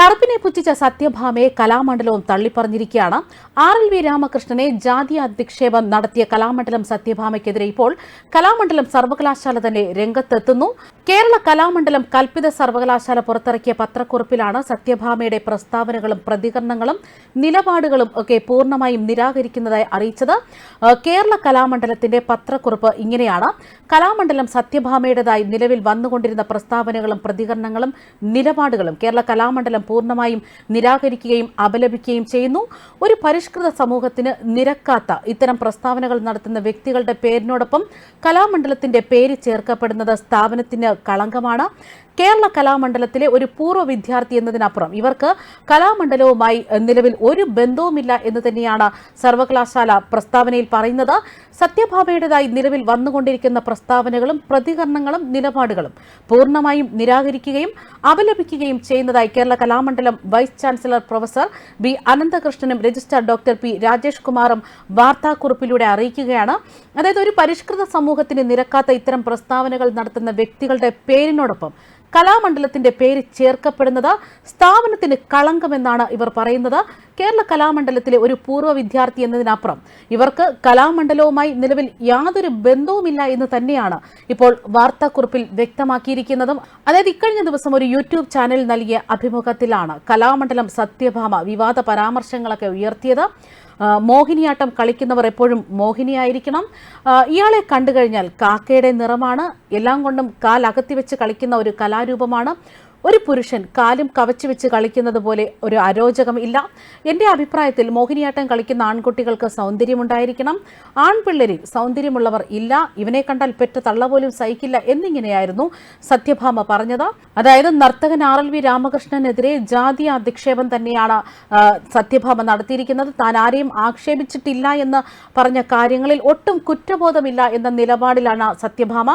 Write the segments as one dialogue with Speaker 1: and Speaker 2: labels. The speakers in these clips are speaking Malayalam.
Speaker 1: കറുപ്പിനെ പുച്ഛിച്ച സത്യഭാമയെ കലാമണ്ഡലവും തള്ളിപ്പറഞ്ഞിരിക്കുകയാണ്. ആർ എൽ വി രാമകൃഷ്ണനെ ജാതി അധിക്ഷേപം നടത്തിയ കലാമണ്ഡലം സത്യഭാമയ്ക്കെതിരെ ഇപ്പോൾ കലാമണ്ഡലം സർവകലാശാല തന്നെ രംഗത്തെത്തുന്നു. കേരള കലാമണ്ഡലം കൽപ്പിത സർവകലാശാല പുറത്തിറക്കിയ പത്രക്കുറിപ്പിലാണ് സത്യഭാമയുടെ പ്രസ്താവനകളും പ്രതികരണങ്ങളും നിലപാടുകളും ഒക്കെ പൂർണമായും നിരാകരിക്കുന്നതായി അറിയിച്ചത്. കേരള കലാമണ്ഡലത്തിന്റെ പത്രക്കുറിപ്പ് ഇങ്ങനെയാണ്. കലാമണ്ഡലം സത്യഭാമയുടേതായി നിലവിൽ വന്നുകൊണ്ടിരുന്ന പ്രസ്താവനകളും പ്രതികരണങ്ങളും നിലപാടുകളും കേരള കലാമണ്ഡലം പൂർണമായും നിരാകരിക്കുകയും അപലപിക്കുകയും ചെയ്യുന്നു. ഒരു പരിഷ്കൃത സമൂഹത്തിന് നിരക്കാത്ത ഇത്തരം പ്രസ്താവനകൾ നടത്തുന്ന വ്യക്തികളുടെ പേരിനോടൊപ്പം കലാമണ്ഡലത്തിന്റെ പേര് ചേർക്കപ്പെടുന്നത് സ്ഥാപനത്തിന് കളങ്കമാണ്. കേരള കലാമണ്ഡലത്തിലെ ഒരു പൂർവ വിദ്യാർത്ഥി എന്നതിനപ്പുറം ഇവർക്ക് കലാമണ്ഡലവുമായി നിലവിൽ ഒരു ബന്ധവുമില്ല എന്ന് തന്നെയാണ് സർവകലാശാല പ്രസ്താവനയിൽ പറയുന്നത്. സത്യഭാമയുടേതായി നിലവിൽ വന്നുകൊണ്ടിരിക്കുന്ന പ്രസ്താവനകളും പ്രതികരണങ്ങളും നിലപാടുകളും പൂർണമായും നിരാകരിക്കുകയും അപലപിക്കുകയും ചെയ്യുന്നതായി Kerala Kalamandalam vice chancellor professor B അനന്തകൃഷ്ണനും registrar doctor P Rajesh കുമാറും വാർത്താക്കുറിപ്പിലൂടെ അറിയിക്കുകയാണ്. അതായത് ഒരു പരിഷ്കൃത സമൂഹത്തിന് നിരക്കാത്ത ഇത്തരം പ്രസ്താവനകൾ നടത്തുന്ന വ്യക്തികളുടെ പേരിനോടൊപ്പം കലാമണ്ഡലത്തിന്റെ പേര് ചേർക്കപ്പെടുന്നത് സ്ഥാപനത്തിന് കളങ്കമെന്നാണ് ഇവർ പറയുന്നത്. കേരള കലാമണ്ഡലത്തിലെ ഒരു പൂർവ വിദ്യാർത്ഥി എന്നതിനപ്പുറം ഇവർക്ക് കലാമണ്ഡലവുമായി നിലവിൽ യാതൊരു ബന്ധവുമില്ല എന്ന് തന്നെയാണ് ഇപ്പോൾ വാർത്താക്കുറിപ്പിൽ വ്യക്തമാക്കിയിരിക്കുന്നതും. അതായത് ഇക്കഴിഞ്ഞ ദിവസം ഒരു യൂട്യൂബ് ചാനൽ നൽകിയ അഭിമുഖത്തിലാണ് കലാമണ്ഡലം സത്യഭാമ വിവാദ പരാമർശങ്ങളൊക്കെ ഉയർത്തിയത്. മോഹിനിയാട്ടം കളിക്കുന്നവർ എപ്പോഴും മോഹിനിയായിരിക്കണം. ഇയാളെ കണ്ടുകഴിഞ്ഞാൽ കാക്കയുടെ നിറമാണ്. എല്ലാം കൊണ്ടും കാൽ അകത്തി വെച്ച് കളിക്കുന്ന ഒരു കലാരൂപമാണ്. ഒരു പുരുഷൻ കാലും കവച്ചു വെച്ച് കളിക്കുന്നത് പോലെ ഒരു അരോചകം ഇല്ല. എന്റെ അഭിപ്രായത്തിൽ മോഹിനിയാട്ടം കളിക്കുന്ന ആൺകുട്ടികൾക്ക് സൗന്ദര്യമുണ്ടായിരിക്കണം. ആൺപിള്ളേരിൽ സൗന്ദര്യമുള്ളവർ ഇല്ല. ഇവനെ കണ്ടാൽ പെറ്റ തള്ള പോലും സഹിക്കില്ല എന്നിങ്ങനെയായിരുന്നു സത്യഭാമ പറഞ്ഞത്. അതായത് നർത്തകൻ ആർ എൽ വി രാമകൃഷ്ണനെതിരെ ജാതി അധിക്ഷേപം തന്നെയാണ് സത്യഭാമ നടത്തിയിരിക്കുന്നത്. താൻ ആരെയും ആക്ഷേപിച്ചിട്ടില്ല എന്ന് പറഞ്ഞ കാര്യങ്ങളിൽ ഒട്ടും കുറ്റബോധമില്ല എന്ന നിലപാടിലാണ് സത്യഭാമ.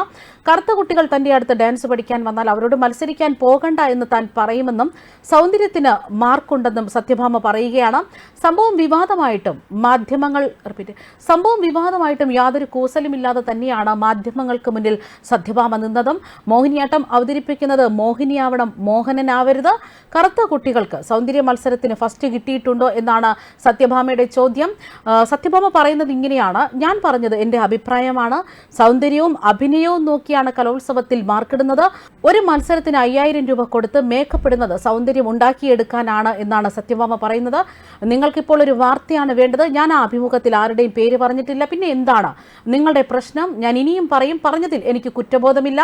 Speaker 1: കറുത്ത കുട്ടികൾ തന്റെ അടുത്ത് ഡാൻസ് പഠിക്കാൻ വന്നാൽ അവരോട് മത്സരിക്കാൻ പോകണ്ട എന്ന് താൻ പറയുമെന്നും സൗന്ദര്യത്തിന് മാർക്കുണ്ടെന്നും സത്യഭാമ പറയുകയാണ്. സംഭവം വിവാദമായിട്ടും മാധ്യമങ്ങൾ റിപ്പീറ്റ് സംഭവം വിവാദമായിട്ടും യാതൊരു കൂസലുമില്ലാതെ തന്നെയാണ് മാധ്യമങ്ങൾക്ക് മുന്നിൽ സത്യഭാമ നിന്നതും. മോഹിനിയാട്ടം അവതരിപ്പിക്കുന്നത് മോഹിനിയാവണം മോഹനനാവരുത്. കറുത്ത കുട്ടികൾക്ക് സൗന്ദര്യ മത്സരത്തിന് ഫസ്റ്റ് കിട്ടിയിട്ടുണ്ടോ എന്നാണ് സത്യഭാമയുടെ ചോദ്യം. സത്യഭാമ പറയുന്നത് ഇങ്ങനെയാണ്. ഞാൻ പറഞ്ഞത് എന്റെ അഭിപ്രായമാണ്. സൗന്ദര്യവും അഭിനയവും നോക്കിയാണ് കലോത്സവത്തിൽ മാർക്കിടുന്നത്. ഒരു മത്സരത്തിന് അയ്യായിരം രൂപ കൊടുത്ത് മേക്കപ്പെടുന്നത് സൗന്ദര്യം ഉണ്ടാക്കിയെടുക്കാനാണ് എന്നാണ് സത്യഭാമ പറയുന്നത്. നിങ്ങൾക്കിപ്പോൾ ഒരു വാർത്തയാണ് വേണ്ടത്. ഞാൻ ആ അഭിമുഖത്തിൽ ആരുടെയും പേര് പറഞ്ഞിട്ടില്ല. പിന്നെ എന്താണ്? നിങ്ങളുടെ പ്രശ്നം ഞാൻ ഇനിയും പറയും. പറഞ്ഞതിൽ എനിക്ക് കുറ്റബോധമില്ല.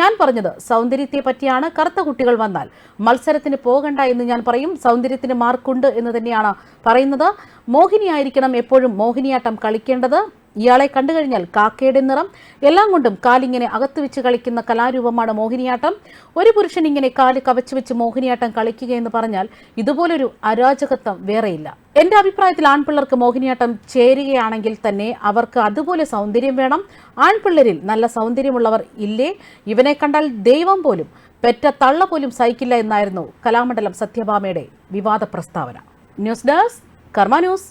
Speaker 1: ഞാൻ പറഞ്ഞത് സൗന്ദര്യത്തെ പറ്റിയാണ്. കറുത്ത കുട്ടികൾ വന്നാൽ മത്സരത്തിന് പോകണ്ട എന്ന് ഞാൻ പറയും. സൗന്ദര്യത്തിന് മാർക്കുണ്ട് എന്ന് തന്നെയാണ് പറയുന്നത്. മോഹിനിയായിരിക്കണം എപ്പോഴും മോഹിനിയാട്ടം കളിക്കേണ്ടത്. ഇയാളെ കണ്ടു കഴിഞ്ഞാൽ കാക്കയുടെ നിറം. എല്ലാം കൊണ്ടും കാലിങ്ങനെ അകത്ത് വെച്ച് കളിക്കുന്ന കലാരൂപമാണ് മോഹിനിയാട്ടം. ഒരു പുരുഷൻ ഇങ്ങനെ കാൽ കവച്ചു വെച്ച് മോഹിനിയാട്ടം കളിക്കുക എന്ന് പറഞ്ഞാൽ ഇതുപോലൊരു അരാജകത്വം വേറെയില്ല. എന്റെ അഭിപ്രായത്തിൽ ആൺപിള്ളർക്ക് മോഹിനിയാട്ടം ചേരുകയാണെങ്കിൽ തന്നെ അവർക്ക് അതുപോലെ സൗന്ദര്യം വേണം. ആൺപിള്ളരിൽ നല്ല സൗന്ദര്യമുള്ളവർ ഇല്ലേ? ഇവനെ കണ്ടാൽ ദൈവം പോലും പെറ്റ തള്ള പോലും സഹിക്കില്ല എന്നായിരുന്നു കലാമണ്ഡലം സത്യഭാമയുടെ വിവാദ പ്രസ്താവന. News desk Karma news.